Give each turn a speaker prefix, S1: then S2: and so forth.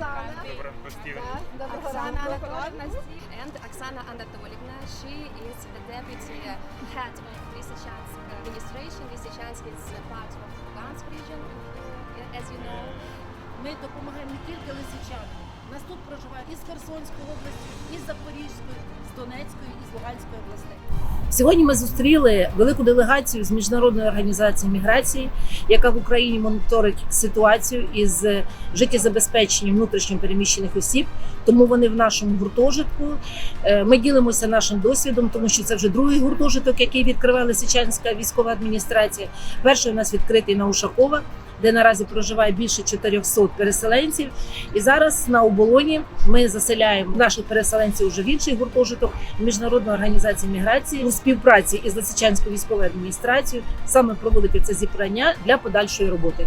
S1: Оксана.
S2: Добре,
S1: Доброго ранку.
S3: Anatolyevna and Oksana Anatolyevna. She is the deputy head of Lysychansk administration. Lysychansk is part of Lugansk region, as you know.
S4: Ми допомагаємо не тільки лисичанам. Нас тут проживають із Херсонської області, із Запорізької, з Донецької і з Луганської областей. Сьогодні ми зустріли велику делегацію з міжнародної організації міграції, яка в Україні моніторить ситуацію із життєзабезпеченням внутрішньо переміщених осіб. Тому вони в нашому гуртожитку. Е, Ми ділимося нашим досвідом, тому що це вже другий гуртожиток, який відкриває Лисичанська військова адміністрація. Перший у нас відкритий на Ушакова, де наразі проживає більше 400 переселенців. І зараз на оболоні ми заселяємо наших переселенців уже в інший гуртожиток міжнародної організації міграції співпраці із Лисичанською військовою адміністрацією саме проводити це зібрання для подальшої роботи.